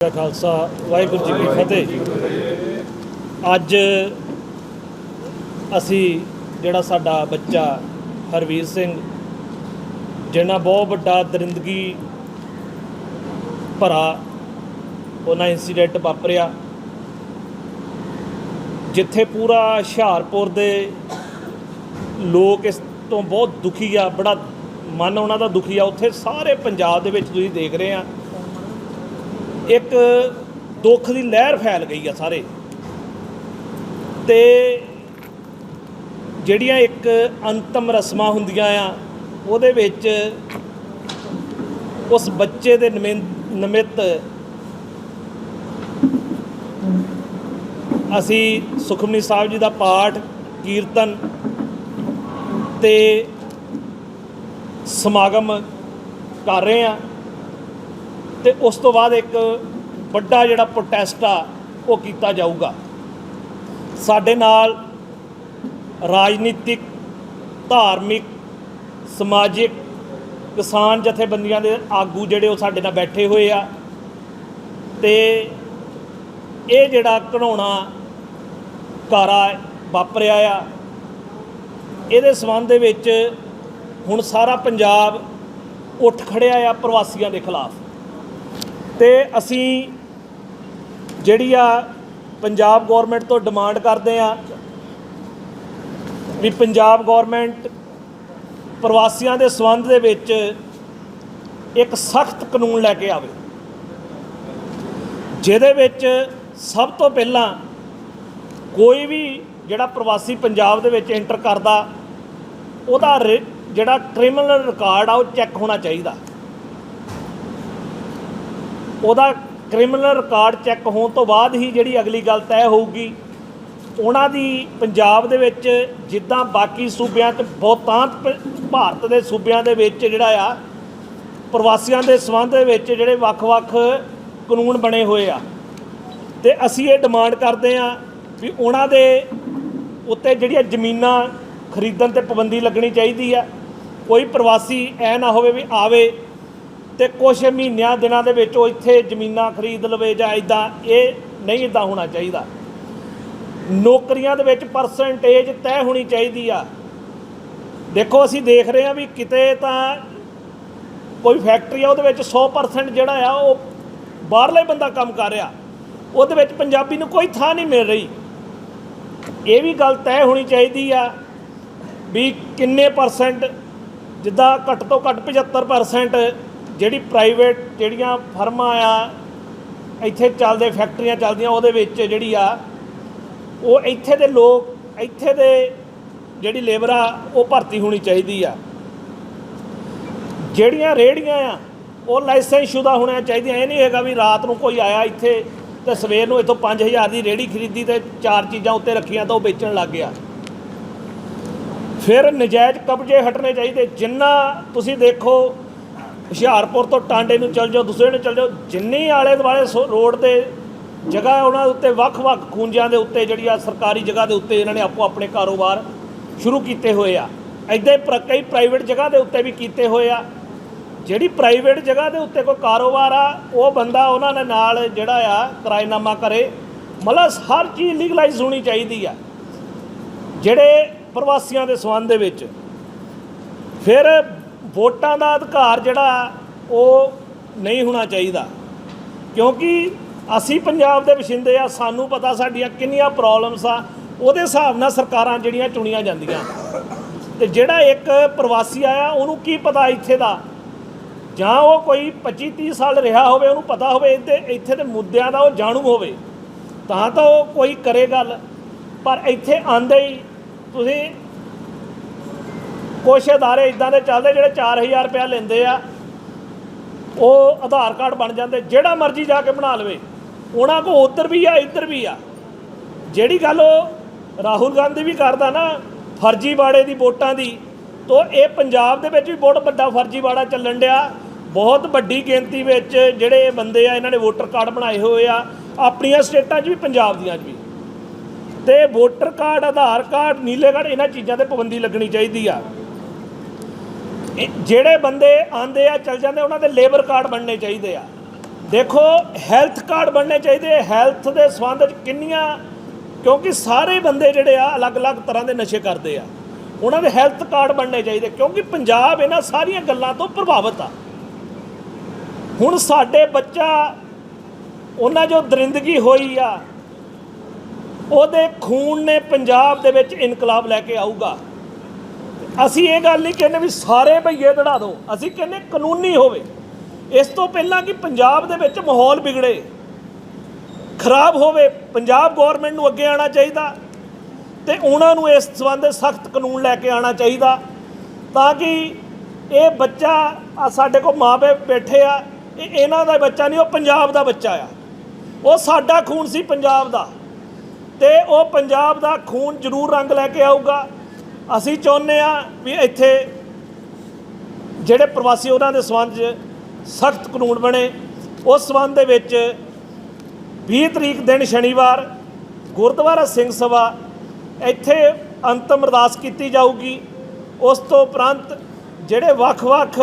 ਦਾ ਖਾਲਸਾ, ਵਾਹਿਗੁਰੂ ਜੀ ਕੀ ਫਤਿਹ। ਅੱਜ ਅਸੀਂ ਜਿਹੜਾ ਸਾਡਾ ਬੱਚਾ ਹਰਵੀਰ ਸਿੰਘ, ਜਿਹਨਾਂ ਬਹੁਤ ਵੱਡਾ ਦਰਿੰਦਗੀ ਭਰਾ, ਉਹਨਾਂ ਇਨਸੀਡੈਂਟ ਵਾਪਰਿਆ। ਜਿੱਥੇ ਪੂਰਾ ਹੁਸ਼ਿਆਰਪੁਰ ਦੇ ਲੋਕ ਇਸ ਤੋਂ ਬਹੁਤ ਦੁਖੀ ਆ, ਬੜਾ ਮਨ ਉਹਨਾਂ ਦਾ ਦੁਖੀ ਆ। ਉੱਥੇ ਸਾਰੇ ਪੰਜਾਬ ਦੇ ਵਿੱਚ ਤੁਸੀਂ ਦੇਖ ਰਹੇ ਆ। ਇੱਕ ਦੁੱਖ ਦੀ ਲਹਿਰ ਫੈਲ ਗਈ ਆ ਸਾਰੇ। ਤੇ ਜਿਹੜੀਆਂ ਇੱਕ ਅੰਤਮ ਰਸਮਾਂ ਹੁੰਦੀਆਂ ਆ, ਉਹਦੇ ਵਿੱਚ ਉਸ ਬੱਚੇ ਦੇ ਨਿਮਿੰ- ਨਿਮਿਤ ਅਸੀਂ ਸੁਖਮਨੀ ਸਾਹਿਬ ਜੀ ਦਾ ਪਾਠ, ਕੀਰਤਨ ਤੇ ਸਮਾਗਮ ਕਰ ਰਹੇ ਆ। ਤੇ ਉਸ ਤੋਂ ਬਾਅਦ ਇੱਕ ਵੱਡਾ ਜਿਹੜਾ ਪ੍ਰੋਟੈਸਟ ਆ, ਉਹ ਕੀਤਾ ਜਾਊਗਾ। ਸਾਡੇ ਨਾਲ ਰਾਜਨੀਤਿਕ, ਧਾਰਮਿਕ, ਸਮਾਜਿਕ ਕਿਸਾਨ ਜਥੇਬੰਦੀਆਂ ਦੇ ਆਗੂ ਜਿਹੜੇ ਉਹ ਸਾਡੇ ਨਾਲ ਬੈਠੇ ਹੋਏ ਆ। ਤੇ ਇਹ ਜਿਹੜਾ ਘਣਾਉਣਾ ਕਾਰਾ ਵਾਪਰਿਆ ਆ, ਇਹਦੇ ਸਬੰਧ ਦੇ ਵਿੱਚ ਹੁਣ ਸਾਰਾ ਪੰਜਾਬ ਉੱਠ ਖੜਿਆ ਆ ਪ੍ਰਵਾਸੀਆਂ ਦੇ ਖਿਲਾਫ। ਤੇ ਅਸੀਂ ਜਿਹੜੀ ਆ ਪੰਜਾਬ ਗਵਰਨਮੈਂਟ ਤੋਂ ਡਿਮਾਂਡ ਕਰਦੇ ਆ ਵੀ ਪੰਜਾਬ ਗਵਰਨਮੈਂਟ ਪ੍ਰਵਾਸੀਆਂ ਦੇ ਸੰਬੰਧ ਦੇ ਵਿੱਚ ਇੱਕ ਸਖਤ ਕਾਨੂੰਨ ਲੈ ਕੇ ਆਵੇ। ਜਿਹਦੇ ਵਿੱਚ ਸਭ ਤੋਂ ਪਹਿਲਾਂ ਕੋਈ ਵੀ ਜਿਹੜਾ ਪ੍ਰਵਾਸੀ ਪੰਜਾਬ ਦੇ ਵਿੱਚ ਐਂਟਰ ਕਰਦਾ, ਉਹਦਾ ਰਿ- ਜਿਹੜਾ ਕ੍ਰਿਮੀਨਲ ਰਿਕਾਰਡ ਆ, ਉਹ ਚੈੱਕ ਹੋਣਾ ਚਾਹੀਦਾ। ਉਹਦਾ ਕ੍ਰਿਮੀਨਲ ਰਿਕਾਰਡ ਚੈੱਕ ਹੋਣ ਤੋਂ ਬਾਅਦ ਹੀ ਜਿਹੜੀ ਅਗਲੀ ਗੱਲ ਤੈਅ ਹੋਊਗੀ, ਉਹਨਾਂ ਦੀ ਪੰਜਾਬ ਦੇ ਵਿੱਚ ਜਿੱਦਾਂ ਬਾਕੀ ਸੂਬਿਆਂ 'ਚ ਬਹੁਤਾਂਤ ਭਾਰਤ ਦੇ ਸੂਬਿਆਂ ਦੇ ਵਿੱਚ ਜਿਹੜਾ ਆ, ਪ੍ਰਵਾਸੀਆਂ ਦੇ ਸੰਬੰਧ ਦੇ ਵਿੱਚ ਜਿਹੜੇ ਵੱਖ-ਵੱਖ ਕਾਨੂੰਨ ਬਣੇ ਹੋਏ ਆ। ਤੇ ਅਸੀਂ ਇਹ ਡਿਮਾਂਡ ਕਰਦੇ ਆ ਵੀ ਉਹਨਾਂ ਦੇ ਉੱਤੇ ਜਿਹੜੀਆਂ ਜ਼ਮੀਨਾਂ ਖਰੀਦਣ ਤੇ ਪਾਬੰਦੀ ਲੱਗਣੀ ਚਾਹੀਦੀ ਆ। ਕੋਈ ਪ੍ਰਵਾਸੀ ਐ ਨਾ ਹੋਵੇ ਵੀ ਆਵੇ ਤੇ ਕੁਝ ਮਹੀਨਿਆਂ ਦਿਨਾਂ ਦੇ ਵਿੱਚ ਉਹ ਇੱਥੇ ਜ਼ਮੀਨਾਂ ਖਰੀਦ ਲਵੇ ਜਾਂ ਇਦਾਂ ਇਹ ਨਹੀਂ ਇਦਾਂ ਹੋਣਾ ਚਾਹੀਦਾ। ਨੌਕਰੀਆਂ ਦੇ ਵਿੱਚ ਪਰਸੈਂਟੇਜ ਤੈਅ ਹੋਣੀ ਚਾਹੀਦੀ ਆ। ਦੇਖੋ, ਅਸੀਂ ਦੇਖ ਰਹੇ ਹਾਂ ਵੀ ਕਿਤੇ ਤਾਂ ਕੋਈ ਫੈਕਟਰੀ ਆ, ਉਹਦੇ ਵਿੱਚ 100% ਜਿਹੜਾ ਆ, ਉਹ ਬਾਹਰਲਾ ਹੀ ਬੰਦਾ ਕੰਮ ਕਰ ਰਿਹਾ। ਉਹਦੇ ਵਿੱਚ ਪੰਜਾਬੀ ਨੂੰ ਕੋਈ ਥਾਂ ਨਹੀਂ ਮਿਲ ਰਹੀ। ਇਹ ਵੀ ਗੱਲ ਤੈਅ ਹੋਣੀ ਚਾਹੀਦੀ ਆ ਵੀ ਕਿੰਨੇ ਪਰਸੈਂਟ ਜਿੱਦਾਂ ਘੱਟ ਤੋਂ ਘੱਟ 75% ਜਿਹੜੀ ਪ੍ਰਾਈਵੇਟ ਜਿਹੜੀਆਂ ਫਰਮਾਂ ਆ, ਇੱਥੇ ਚੱਲਦੇ ਫੈਕਟਰੀਆਂ ਚੱਲਦੀਆਂ, ਉਹਦੇ ਵਿੱਚ ਜਿਹੜੀ ਆ, ਉਹ ਇੱਥੇ ਦੇ ਲੋਕ, ਇੱਥੇ ਦੇ ਜਿਹੜੀ ਲੇਬਰ ਆ, ਉਹ ਭਰਤੀ ਹੋਣੀ ਚਾਹੀਦੀ ਆ। ਜਿਹੜੀਆਂ ਰੇੜੀਆਂ ਆ, ਉਹ ਲਾਇਸੈਂਸ ਸ਼ੁਦਾ ਹੋਣੀਆਂ ਚਾਹੀਦੀਆਂ। ਇਹ ਨਹੀਂ ਹੈਗਾ ਵੀ ਰਾਤ ਨੂੰ ਕੋਈ ਆਇਆ ਇੱਥੇ ਤੇ ਸਵੇਰ ਨੂੰ ਇੱਥੋਂ 5000 ਦੀ ਰੇੜੀ ਖਰੀਦੀ ਤੇ ਚਾਰ ਚੀਜ਼ਾਂ ਉੱਤੇ ਰੱਖੀਆਂ ਤਾਂ ਉਹ ਵੇਚਣ ਲੱਗ ਗਿਆ। ਫਿਰ ਨਜਾਇਜ਼ ਕਬਜ਼ੇ ਹਟਣੇ ਚਾਹੀਦੇ। ਜਿੰਨਾ ਤੁਸੀਂ ਦੇਖੋ ਹੁਸ਼ਿਆਰਪੁਰ ਤੋਂ ਟਾਂਡੇ ਨੂੰ ਚੱਲ ਜਾਓ, ਦੂਸਰੇ ਨੂੰ ਚੱਲ ਜਾਓ। ਜਿੰਨੀ ਆਲੇ ਦੁਆਲੇ ਸੋ- ਰੋਡ ਤੇ ਜਗ੍ਹਾ ਉਹਨਾਂ ਦੇ ਉੱਤੇ ਵੱਖ-ਵੱਖ ਖੂੰਜਿਆਂ ਦੇ ਉੱਤੇ ਜਿਹੜੀ ਆ ਸਰਕਾਰੀ ਜਗ੍ਹਾ ਦੇ ਉੱਤੇ ਇਹਨਾਂ ਨੇ ਆਪੋ ਆਪਣੇ ਕਾਰੋਬਾਰ ਸ਼ੁਰੂ ਕੀਤੇ ਹੋਏ ਆ। ਐਦਾਂ ਹੀ ਪ੍ਰ- ਕਈ ਪ੍ਰਾਈਵੇਟ ਜਗ੍ਹਾ ਦੇ ਉੱਤੇ ਵੀ ਕੀਤੇ ਹੋਏ ਆ। ਜਿਹੜੀ ਪ੍ਰਾਈਵੇਟ ਜਗ੍ਹਾ ਦੇ ਉੱਤੇ ਕੋਈ ਕਾਰੋਬਾਰ ਆ, ਉਹ ਬੰਦਾ ਉਹਨਾਂ ਦੇ ਨਾਲ ਜਿਹੜਾ ਆ, ਕਿਰਾਏਨਾਮਾ ਕਰੇ। ਮਤਲਬ ਹਰ ਚੀਜ਼ ਲੀਗਲਾਈਜ਼ ਹੋਣੀ ਚਾਹੀਦੀ ਆ। ਜਿਹੜੇ ਪ੍ਰਵਾਸੀਆਂ ਦੇ ਸੰਬੰਧ ਦੇ ਵਿੱਚ। ਫਿਰ ਵੋਟਾਂ ਦਾ ਅਧਿਕਾਰ ਜਿਹੜਾ ਉਹ ਨਹੀਂ ਹੋਣਾ ਚਾਹੀਦਾ। ਕਿਉਂਕਿ ਅਸੀਂ ਪੰਜਾਬ ਦੇ ਵਸਿੰਦੇ ਆ, ਸਾਨੂੰ ਪਤਾ ਸਾਡੀਆਂ ਕਿੰਨੀਆਂ ਪ੍ਰੋਬਲਮਸ ਆ, ਉਹਦੇ ਹਿਸਾਬ ਨਾਲ ਸਰਕਾਰਾਂ ਜਿਹੜੀਆਂ ਚੁਣੀਆਂ ਜਾਂਦੀਆਂ। ਤੇ ਜਿਹੜਾ ਇੱਕ ਪ੍ਰਵਾਸੀ ਆਇਆ, ਉਹਨੂੰ ਕੀ ਪਤਾ ਇੱਥੇ ਦਾ? ਜਾਂ ਉਹ ਕੋਈ 25 30 ਸਾਲ ਰਿਹਾ ਹੋਵੇ, ਉਹਨੂੰ ਪਤਾ ਹੋਵੇ ਇੱਥੇ ਇੱਥੇ ਦੇ ਮੁੱਦਿਆਂ ਦਾ ਉਹ ਜਾਣੂ ਹੋਵੇ। ਤਾਂ ਤਾਂ ਉਹ ਕੋਈ ਕਰੇ ਗੱਲ, ਪਰ ਇੱਥੇ ਆਂਦੇ ਹੀ ਤੁਸੀਂ ਕੁਛ ਅਦਾਰੇ ਇਦਾਂ ਦੇ ਚੱਲਦੇ ਜਿਹੜੇ 4000 ਰੁਪਇਆ ਲੈਂਦੇ ਆ, ਉਹ ਆਧਾਰ ਕਾਰਡ ਬਣ ਜਾਂਦੇ, ਜਿਹੜਾ ਮਰਜ਼ੀ ਜਾ ਕੇ ਬਣਾ ਲਵੇ, ਉਹਨਾਂ ਕੋ ਉੱਧਰ ਵੀ ਆ, ਇੱਧਰ ਵੀ ਆ। ਜਿਹੜੀ ਗੱਲ ਉਹ ਰਾਹੁਲ ਗਾਂਧੀ ਵੀ ਕਰਦਾ ਨਾ ਫਰਜ਼ੀਵਾੜੇ ਦੀ ਵੋਟਾਂ ਦੀ, ਤੋ ਇਹ ਪੰਜਾਬ ਦੇ ਵਿੱਚ ਵੀ ਬਹੁਤ ਵੱਡਾ ਫਰਜ਼ੀਵਾੜਾ ਚੱਲਣ ਡਿਆ। ਬਹੁਤ ਵੱਡੀ ਗਿਣਤੀ ਵਿੱਚ ਜਿਹੜੇ ਬੰਦੇ ਆ, ਇਹਨਾਂ ਨੇ ਵੋਟਰ ਕਾਰਡ ਬਣਾਏ ਹੋਏ ਆ, ਆਪਣੀਆਂ ਸਟੇਟਾਂ 'ਚ ਵੀ, ਪੰਜਾਬ ਦੀਆਂ 'ਚ ਵੀ। ਤੇ ਵੋਟਰ ਕਾਰਡ, ਆਧਾਰ ਕਾਰਡ, ਨੀਲੇ ਕਾਰਡ, ਇਹਨਾਂ ਚੀਜ਼ਾਂ ਤੇ ਪਾਬੰਦੀ ਲੱਗਣੀ ਚਾਹੀਦੀ ਆ। ਜਿਹੜੇ ਬੰਦੇ ਆਂਦੇ ਆ, ਚੱਲ ਜਾਂਦੇ ਉਹਨਾਂ ਦੇ ਲੇਬਰ ਕਾਰਡ ਬਣਨੇ ਚਾਹੀਦੇ ਆ। ਦੇਖੋ, ਹੈਲਥ ਕਾਰਡ ਬਣਨੇ ਚਾਹੀਦੇ, ਹੈਲਥ ਦੇ ਸੰਬੰਧ ਵਿੱਚ ਕਿੰਨੀਆਂ, ਕਿਉਂਕਿ ਸਾਰੇ ਬੰਦੇ ਜਿਹੜੇ ਆ, ਅਲੱਗ-ਅਲੱਗ ਤਰ੍ਹਾਂ ਦੇ ਨਸ਼ੇ ਕਰਦੇ ਆ। ਉਹਨਾਂ ਦੇ ਹੈਲਥ ਕਾਰਡ ਬਣਨੇ ਚਾਹੀਦੇ, ਕਿਉਂਕਿ ਪੰਜਾਬ ਇਹਨਾਂ ਸਾਰੀਆਂ ਗੱਲਾਂ ਤੋਂ ਪ੍ਰਭਾਵਿਤ ਆ। ਹੁਣ ਸਾਡੇ ਬੱਚਾ, ਉਹਨਾਂ ਜੋ ਦਰਿੰਦਗੀ ਹੋਈ ਆ, ਉਹਦੇ ਖੂਨ ਨੇ ਪੰਜਾਬ ਦੇ ਵਿੱਚ ਇਨਕਲਾਬ ਲੈ ਕੇ ਆਊਗਾ। ਅਸੀਂ ਇਹ ਗੱਲ ਨਹੀਂ ਕਹਿੰਦੇ ਵੀ ਸਾਰੇ ਭਈਏ ਦੜਾ ਦਿਓ ਅਸੀਂ ਕਹਿੰਦੇ ਕਾਨੂੰਨੀ ਹੋਵੇ। ਇਸ ਤੋਂ ਪਹਿਲਾਂ ਕਿ ਪੰਜਾਬ ਦੇ ਵਿੱਚ ਮਾਹੌਲ ਵਿਗੜੇ। ਖਰਾਬ ਹੋਵੇ, ਪੰਜਾਬ ਗਵਰਨਮੈਂਟ ਨੂੰ ਅੱਗੇ ਆਉਣਾ ਚਾਹੀਦਾ ਤੇ ਉਹਨਾਂ ਨੂੰ ਇਸ ਸੰਬੰਧ ਸਖਤ ਕਾਨੂੰਨ ਲੈ ਕੇ ਆਉਣਾ ਚਾਹੀਦਾ ਤਾਂ ਕਿ ਇਹ ਬੱਚਾ ਆ ਸਾਡੇ ਕੋਲ ਮਾਪੇ ਬੈਠੇ ਆ, ਇਹ ਇਹਨਾਂ ਦਾ ਬੱਚਾ ਨਹੀਂ, ਉਹ ਪੰਜਾਬ ਦਾ ਬੱਚਾ ਆ। ਉਹ ਸਾਡਾ ਖੂਨ ਸੀ ਪੰਜਾਬ ਦਾ ਤੇ ਉਹ ਪੰਜਾਬ ਦਾ ਖੂਨ ਜ਼ਰੂਰ ਰੰਗ ਲੈ ਕੇ ਆਊਗਾ। ਅਸੀਂ ਚਾਹੁੰਦੇ ਆ ਵੀ ਇੱਥੇ ਜਿਹੜੇ ਪ੍ਰਵਾਸੀ ਉਹਨਾਂ ਦੇ ਸੰਬੰਧ 'ਚ ਸਖਤ ਕਾਨੂੰਨ ਬਣੇ। ਉਸ ਸੰਬੰਧ ਦੇ ਵਿੱਚ 20 ਤਰੀਕ ਦਿਨ ਸ਼ਨੀਵਾਰ ਗੁਰਦੁਆਰਾ ਸਿੰਘ ਸਭਾ ਇੱਥੇ ਅੰਤਮ ਅਰਦਾਸ ਕੀਤੀ ਜਾਊਗੀ। ਉਸ ਤੋਂ ਉਪਰੰਤ ਜਿਹੜੇ ਵੱਖ-ਵੱਖ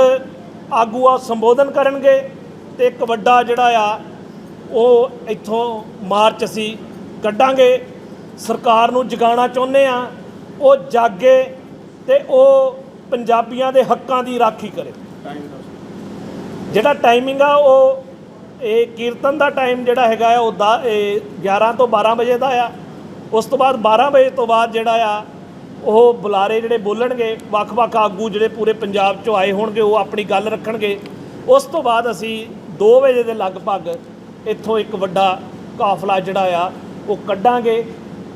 ਆਗੂ ਆ ਸੰਬੋਧਨ ਕਰਨਗੇ ਤੇ ਇੱਕ ਵੱਡਾ ਜਿਹੜਾ ਆ, ਉਹ ਇੱਥੋਂ ਮਾਰਚ ਅਸੀਂ ਕੱਢਾਂਗੇ। ਸਰਕਾਰ ਨੂੰ ਜਗਾਉਣਾ ਚਾਹੁੰਦੇ ਆ ਉਹ ਜਾਗੇ ਤੇ ਉਹ ਪੰਜਾਬੀਆਂ ਦੇ ਹੱਕਾਂ ਦੀ ਰਾਖੀ ਕਰੇ। ਜਿਹੜਾ ਟਾਈਮਿੰਗ ਆ, ਉਹ ਇਹ ਕੀਰਤਨ ਦਾ ਟਾਈਮ ਜਿਹੜਾ ਹੈਗਾ ਆ, ਉਹ ਦਾ- ਇਹ 11 ਤੋਂ 12 ਵਜੇ ਦਾ ਆ। ਉਸ ਤੋਂ ਬਾਅਦ 12 ਵਜੇ ਤੋਂ ਬਾਅਦ ਜਿਹੜਾ ਆ, ਉਹ ਬੁਲਾਰੇ ਜਿਹੜੇ ਬੋਲਣਗੇ, ਵੱਖ-ਵੱਖ ਆਗੂ ਜਿਹੜੇ ਪੂਰੇ ਪੰਜਾਬ ਚੋਂ ਆਏ ਹੋਣਗੇ, ਉਹ ਆਪਣੀ ਗੱਲ ਰੱਖਣਗੇ। ਉਸ ਤੋਂ ਬਾਅਦ ਅਸੀਂ 2 ਵਜੇ ਦੇ ਲਗਭਗ ਇੱਥੋਂ ਇੱਕ ਵੱਡਾ ਕਾਫਲਾ ਜਿਹੜਾ ਆ, ਉਹ ਕੱਢਾਂਗੇ।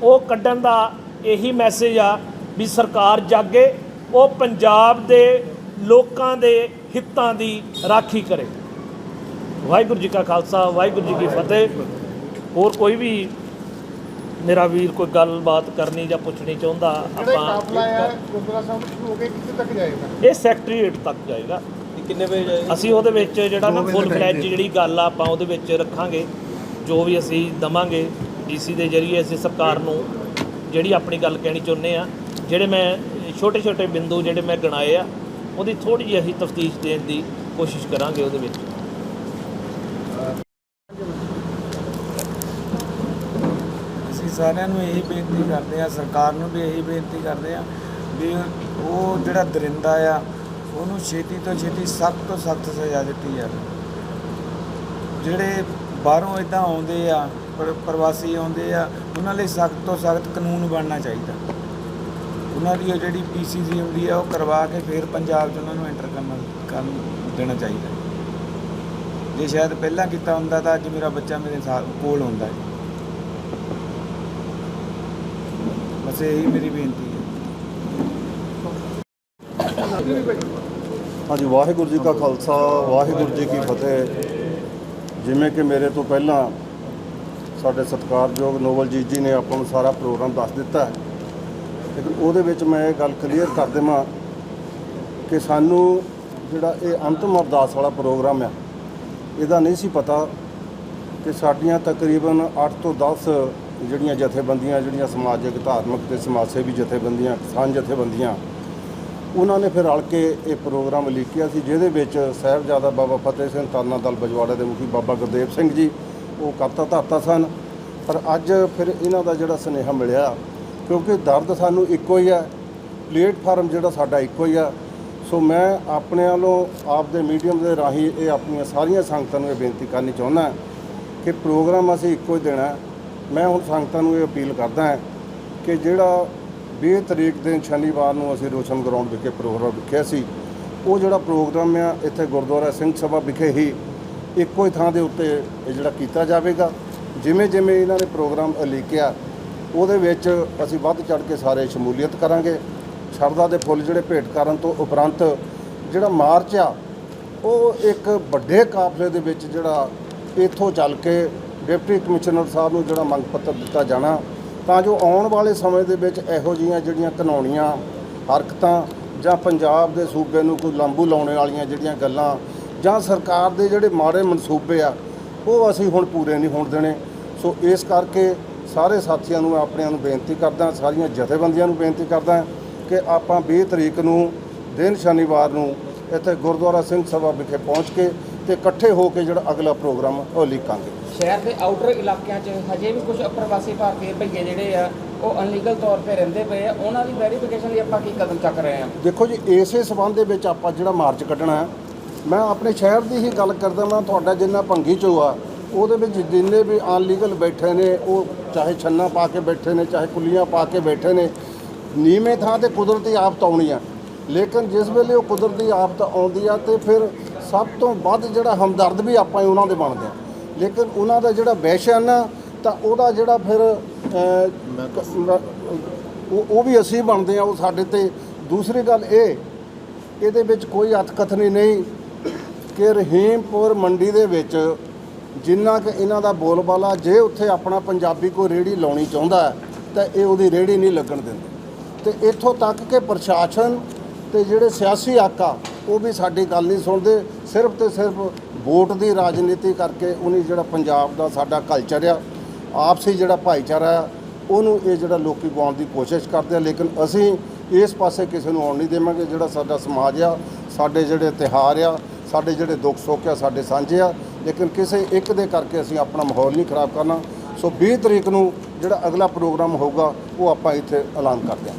ਉਹ ਕੱਢਣ ਦਾ ਇਹੀ ਮੈਸੇਜ ਆ ਵੀ ਸਰਕਾਰ ਜਾਗੇ ਉਹ ਪੰਜਾਬ ਦੇ ਲੋਕਾਂ ਦੇ ਹਿੱਤਾਂ ਦੀ ਰਾਖੀ ਕਰੇ। ਵਾਹਿਗੁਰੂ ਜੀ ਕਾ ਖਾਲਸਾ ਵਾਹਿਗੁਰੂ ਜੀ ਕੀ ਫਤਿਹ। ਹੋਰ ਕੋਈ ਵੀ ਮੇਰਾ ਵੀਰ ਕੋਈ ਗੱਲਬਾਤ ਕਰਨੀ ਜਾਂ ਪੁੱਛਣੀ ਚਾਹੁੰਦਾ ਆਪਾਂ ਇਹ ਸੈਕਟਰੀਏਟ ਤੱਕ ਜਾਏਗਾ। ਕਿੰਨੇ ਵਜੇ ਜਾਏਗਾ? ਅਸੀਂ ਉਹਦੇ ਵਿੱਚ ਜਿਹੜਾ ਨਾ ਫੁੱਲ ਫਲੈਜ ਜਿਹੜੀ ਗੱਲ ਆ ਆਪਾਂ ਉਹਦੇ ਵਿੱਚ ਰੱਖਾਂਗੇ। ਜੋ ਵੀ ਅਸੀਂ ਦਵਾਂਗੇ ਡੀਸੀ ਦੇ ਜਰੀਏ ਅਸੀਂ ਸਰਕਾਰ ਨੂੰ ਜਿਹੜੀ ਆਪਣੀ ਗੱਲ ਕਹਿਣੀ ਚਾਹੁੰਦੇ ਆ, ਜਿਹੜੇ ਮੈਂ ਛੋਟੇ ਛੋਟੇ ਬਿੰਦੂ ਜਿਹੜੇ ਮੈਂ ਗਿਣਾਏ ਆ, ਉਹਦੀ ਥੋੜੀ ਜਿਹੀ ਅਸੀਂ ਤਫਤੀਸ਼ ਦੇਣ ਦੀ ਕੋਸ਼ਿਸ਼ ਕਰਾਂਗੇ ਉਹਦੇ ਵਿੱਚ। ਅਸੀਂ ਸਾਰਿਆਂ ਨੂੰ ਇਹੀ ਬੇਨਤੀ ਕਰਦੇ ਆ, ਸਰਕਾਰ ਨੂੰ ਵੀ ਇਹੀ ਬੇਨਤੀ ਕਰਦੇ ਆ ਵੀ ਉਹ ਜਿਹੜਾ ਦਰਿੰਦਾ ਆ, ਉਹਨੂੰ ਛੇਤੀ ਤੋਂ ਛੇਤੀ ਸਖਤ ਤੋਂ ਸਖਤ ਸਜ਼ਾ ਦਿੱਤੀ ਜਾਵੇ। ਜਿਹੜੇ ਬਾਹਰੋਂ ਇਦਾਂ ਆਉਂਦੇ ਆ ਪਰ ਪ੍ਰਵਾਸੀ ਆਉਂਦੇ ਆ, ਉਹਨਾਂ ਲਈ ਸਖਤ ਤੋਂ ਸਖਤ ਕਾਨੂੰਨ ਬਣਨਾ ਚਾਹੀਦਾ। ਉਹਨਾਂ ਦੀ ਉਹ ਜਿਹੜੀ ਪੀਸੀਸੀ ਹੁੰਦੀ ਆ, ਉਹ ਕਰਵਾ ਕੇ ਫਿਰ ਪੰਜਾਬ 'ਚ ਉਹਨਾਂ ਨੂੰ ਐਂਟਰ ਕਰਨਾ ਕਰਨ ਦੇਣਾ ਚਾਹੀਦਾ। ਜੇ ਸ਼ਾਇਦ ਪਹਿਲਾਂ ਕੀਤਾ ਹੁੰਦਾ ਤਾਂ ਅੱਜ ਮੇਰਾ ਬੱਚਾ ਮੇਰੇ ਸਾਥ ਕੋਲ ਹੁੰਦਾ ਹੈ। ਬਸ ਇਹੀ ਮੇਰੀ ਬੇਨਤੀ ਹੈ। ਹਾਂਜੀ, ਵਾਹਿਗੁਰੂ ਜੀ ਕਾ ਖਾਲਸਾ, ਵਾਹਿਗੁਰੂ ਜੀ ਕੀ ਫਤਿਹ। ਜਿਵੇਂ ਕਿ ਮੇਰੇ ਤੋਂ ਪਹਿਲਾਂ ਸਾਡੇ ਸਤਿਕਾਰਯੋਗ ਨੋਵਲਜੀਤ ਜੀ ਨੇ ਆਪਾਂ ਨੂੰ ਸਾਰਾ ਪ੍ਰੋਗਰਾਮ ਦੱਸ ਦਿੱਤਾ ਹੈ। ਲੇਕਿਨ ਉਹਦੇ ਵਿੱਚ ਮੈਂ ਇਹ ਗੱਲ ਕਲੀਅਰ ਕਰ ਦੇਵਾਂ ਕਿ ਸਾਨੂੰ ਜਿਹੜਾ ਇਹ ਅੰਤਮ ਅਰਦਾਸ ਵਾਲਾ ਪ੍ਰੋਗਰਾਮ ਹੈ ਇਹਦਾ ਨਹੀਂ ਸੀ ਪਤਾ ਕਿ ਸਾਡੀਆਂ ਤਕਰੀਬਨ 8 ਤੋਂ 10 ਜਿਹੜੀਆਂ ਜਥੇਬੰਦੀਆਂ, ਜਿਹੜੀਆਂ ਸਮਾਜਿਕ, ਧਾਰਮਿਕ ਤੇ ਸਮਾਜ ਸੇਵੀ ਜਥੇਬੰਦੀਆਂ, ਕਿਸਾਨ ਜਥੇਬੰਦੀਆਂ, ਉਹਨਾਂ ਨੇ ਫਿਰ ਰਲ ਕੇ ਇਹ ਪ੍ਰੋਗਰਾਮ ਲਿਖਿਆ ਸੀ, ਜਿਹਦੇ ਵਿੱਚ ਸਾਹਿਬਜ਼ਾਦਾ ਬਾਬਾ ਫਤਿਹ ਸਿੰਘ ਤਾਨਾ ਦਲ ਬਜਵਾੜਾ ਦੇ ਮੁਖੀ ਬਾਬਾ ਗੁਰਦੇਵ ਸਿੰਘ ਜੀ ਉਹ ਕਰਤਾ, ਧਰਤਾ ਸਨ। ਪਰ ਅੱਜ ਫਿਰ ਇਹਨਾਂ ਦਾ ਜਿਹੜਾ ਸੁਨੇਹਾ ਮਿਲਿਆ, ਕਿਉਂਕਿ ਦਰਦ ਸਾਨੂੰ ਇੱਕੋ ਹੀ ਹੈ ਪਲੇਟਫਾਰਮ ਜਿਹੜਾ ਸਾਡਾ ਇੱਕੋ ਹੀ ਆ। ਸੋ ਮੈਂ ਆਪਣੇ ਵੱਲੋਂ ਆਪ ਦੇ ਮੀਡੀਅਮ ਦੇ ਰਾਹੀਂ ਇਹ ਆਪਣੀਆਂ ਸਾਰੀਆਂ ਸੰਗਤਾਂ ਨੂੰ ਇਹ ਬੇਨਤੀ ਕਰਨੀ ਚਾਹੁੰਦਾ ਕਿ ਪ੍ਰੋਗਰਾਮ ਅਸੀਂ ਇੱਕੋ ਹੀ ਦੇਣਾ ਮੈਂ ਹੁਣ ਸੰਗਤਾਂ ਨੂੰ ਇਹ ਅਪੀਲ ਕਰਦਾ ਹਾਂ ਕਿ ਜਿਹੜਾ 20 ਤਰੀਕ ਦਿਨ ਸ਼ਨੀਵਾਰ ਨੂੰ ਅਸੀਂ ਰੋਸ਼ਨ ਗਰਾਊਂਡ ਵਿਖੇ ਪ੍ਰੋਗਰਾਮ ਰੱਖਿਆ ਸੀ, ਉਹ ਜਿਹੜਾ ਪ੍ਰੋਗਰਾਮ ਆ, ਇੱਥੇ ਗੁਰਦੁਆਰਾ ਸਿੰਘ ਸਭਾ ਵਿਖੇ ਹੀ ਇੱਕੋ ਹੀ ਥਾਂ ਦੇ ਉੱਤੇ ਇਹ ਜਿਹੜਾ ਕੀਤਾ ਜਾਵੇਗਾ। ਜਿਵੇਂ ਜਿਵੇਂ ਇਹਨਾਂ ਨੇ ਪ੍ਰੋਗਰਾਮ ਲਿਖਿਆ ਉਹਦੇ ਵਿੱਚ ਅਸੀਂ ਵੱਧ ਚੜ ਕੇ ਸਾਰੇ ਸ਼ਮੂਲੀਅਤ ਕਰਾਂਗੇ। ਸ਼ਰਧਾ ਦੇ ਫੁੱਲ ਜਿਹੜੇ ਭੇਟ ਕਰਨ ਤੋਂ ਉਪਰੰਤ ਜਿਹੜਾ ਮਾਰਚ ਆ, ਉਹ ਇੱਕ ਵੱਡੇ ਕਾਫਲੇ ਦੇ ਵਿੱਚ ਜਿਹੜਾ ਇੱਥੋਂ ਚੱਲ ਕੇ ਡਿਪਟੀ ਕਮਿਸ਼ਨਰ ਸਾਹਿਬ ਨੂੰ ਜਿਹੜਾ ਮੰਗ ਪੱਤਰ ਦਿੱਤਾ ਜਾਣਾ, ਤਾਂ ਜੋ ਆਉਣ ਵਾਲੇ ਸਮੇਂ ਦੇ ਵਿੱਚ ਇਹੋ ਜਿਹੀਆਂ ਜਿਹੜੀਆਂ ਕਾਨੂੰਨੀਆਂ ਹਰਕਤਾਂ ਜਾਂ ਪੰਜਾਬ ਦੇ ਸੂਬੇ ਨੂੰ ਕੋਈ ਲਾਂਬੂ ਲਾਉਣ ਵਾਲੀਆਂ ਜਿਹੜੀਆਂ ਗੱਲਾਂ ਜਾਂ ਸਰਕਾਰ ਦੇ ਜਿਹੜੇ ਮਾੜੇ ਮਨਸੂਬੇ ਆ ਉਹ ਅਸੀਂ ਹੁਣ ਪੂਰੇ ਨਹੀਂ ਹੋਣ ਦੇਣੇ। ਸੋ ਇਸ ਕਰਕੇ ਸਾਰੇ ਸਾਥੀਆਂ ਨੂੰ ਆਪਣਿਆਂ ਨੂੰ ਬੇਨਤੀ ਕਰਦਾ ਸਾਰੀਆਂ ਜਥੇਬੰਦੀਆਂ ਨੂੰ ਬੇਨਤੀ ਕਰਦਾ ਕਿ ਆਪਾਂ 20 ਤਰੀਕ ਨੂੰ ਦਿਨ ਸ਼ਨੀਵਾਰ ਨੂੰ ਇੱਥੇ ਗੁਰਦੁਆਰਾ ਸਿੰਘ ਸਭਾ ਵਿਖੇ ਪਹੁੰਚ ਕੇ ਤੇ ਇਕੱਠੇ ਹੋ ਕੇ ਜਿਹੜਾ ਅਗਲਾ ਪ੍ਰੋਗਰਾਮ ਉਹ ਲਿਖਾਂਗੇ ਸ਼ਹਿਰ ਦੇ ਆਊਟਰ ਇਲਾਕਿਆਂ 'ਚ ਹਜੇ ਵੀ ਕੁਝ ਪ੍ਰਵਾਸੀ ਭਾਰਤੀ ਭਈਏ ਜਿਹੜੇ ਆ ਉਹ ਅਨਲੀਗਲ ਤੌਰ ਤੇ ਰਹਿੰਦੇ ਪਏ ਆ। ਉਹਨਾਂ ਦੀ ਵੈਰੀਫਿਕੇਸ਼ਨ ਲਈ ਆਪਾਂ ਕੀ ਕਦਮ ਚੱਕ ਰਹੇ ਆ? ਦੇਖੋ ਜੀ ਇਸੇ ਸਬੰਧ ਦੇ ਵਿੱਚ ਆਪਾਂ ਜਿਹੜਾ ਮਾਰਚ ਕੱਢਣਾ ਹੈ ਮੈਂ ਆਪਣੇ ਸ਼ਹਿਰ ਦੀ ਹੀ ਗੱਲ ਕਰਦਾ ਮੈਂ ਤੁਹਾਡਾ ਜਿੰਨਾ ਭੰਗੀ ਚੋ ਆ ਉਹਦੇ ਵਿੱਚ ਜਿੰਨੇ ਵੀ ਅਨਲੀਗਲ ਬੈਠੇ ਨੇ ਉਹ ਚਾਹੇ ਛੰਨਾ ਪਾ ਕੇ ਬੈਠੇ ਨੇ ਚਾਹੇ ਕੁੱਲੀਆਂ ਪਾ ਕੇ ਬੈਠੇ ਨੇ ਨੀਵੇਂ ਥਾਂ ਤੇ ਕੁਦਰਤੀ ਆਫਤ ਆਉਣੀ ਆ। ਲੇਕਿਨ ਜਿਸ ਵੇਲੇ ਉਹ ਕੁਦਰਤੀ ਆਫਤ ਆਉਂਦੀ ਆ ਤੇ ਫਿਰ ਸਭ ਤੋਂ ਵੱਧ ਜਿਹੜਾ ਹਮਦਰਦ ਵੀ ਆਪਾਂ ਉਹਨਾਂ ਦੇ ਬਣਦੇ ਆ। ਲੇਕਿਨ ਉਹਨਾਂ ਦਾ ਜਿਹੜਾ ਵੈਸ਼ਨ ਨਾ ਤਾਂ ਉਹਦਾ ਜਿਹੜਾ ਫਿਰ ਉਹ ਉਹ ਵੀ ਅਸੀਂ ਬਣਦੇ ਆ ਉਹ ਸਾਡੇ ਤੇ। ਦੂਸਰੀ ਗੱਲ ਇਹ ਇਹਦੇ ਵਿੱਚ ਕੋਈ ਅਤਕਥਨੀ ਨਹੀਂ ਕਿ ਰਹੀਮਪੁਰ ਮੰਡੀ ਦੇ ਵਿੱਚ ਜਿੰਨਾ ਕਿ ਇਹਨਾਂ ਦਾ ਬੋਲਬਾਲਾ, ਜੇ ਉੱਥੇ ਆਪਣਾ ਪੰਜਾਬੀ ਕੋਈ ਰੇੜੀ ਲਾਉਣੀ ਚਾਹੁੰਦਾ ਹੈ, ਤਾਂ ਇਹ ਉਹਦੀ ਰੇੜੀ ਨਹੀਂ ਲੱਗਣ ਦਿੰਦੇ। ਤੇ ਇੱਥੋਂ ਤੱਕ ਕਿ ਪ੍ਰਸ਼ਾਸਨ ਤੇ ਜਿਹੜੇ ਸਿਆਸੀ ਆਕਾ ਉਹ ਵੀ ਸਾਡੀ ਗੱਲ ਨਹੀਂ ਸੁਣਦੇ। ਸਿਰਫ ਤੇ ਸਿਰਫ ਵੋਟ ਦੀ ਰਾਜਨੀਤੀ ਕਰਕੇ ਉਹਨੇ ਜਿਹੜਾ ਪੰਜਾਬ ਦਾ ਸਾਡਾ ਕਲਚਰ ਆ, ਆਪਸੀ ਜਿਹੜਾ ਭਾਈਚਾਰਾ ਆ, ਉਹਨੂੰ ਇਹ ਜਿਹੜਾ ਲੋਕੀ ਗਵਾਉਣ ਦੀ ਕੋਸ਼ਿਸ਼ ਕਰਦੇ ਆ। ਲੇਕਿਨ ਅਸੀਂ ਇਸ ਪਾਸੇ ਕਿਸੇ ਨੂੰ ਆਉਣ ਨਹੀਂ ਦੇਵਾਂਗੇ। ਜਿਹੜਾ ਸਾਡਾ ਸਮਾਜ ਆ, ਸਾਡੇ ਜਿਹੜੇ ਤਿਉਹਾਰ ਆ ਸਾਡੇ ਜਿਹੜੇ ਦੁੱਖ ਸੁੱਖ ਆ, ਸਾਡੇ ਸਾਂਝੇ ਆ, ਲੇਕਿਨ ਕਿਸੇ ਇੱਕ ਦੇ ਕਰਕੇ ਅਸੀਂ ਆਪਣਾ ਮਾਹੌਲ ਨਹੀਂ ਖਰਾਬ ਕਰਨਾ। ਸੋ 20 ਤਰੀਕ ਨੂੰ ਜਿਹੜਾ ਅਗਲਾ ਪ੍ਰੋਗਰਾਮ ਹੋਊਗਾ, ਉਹ ਆਪਾਂ ਇੱਥੇ ਐਲਾਨ ਕਰਦੇ ਹਾਂ।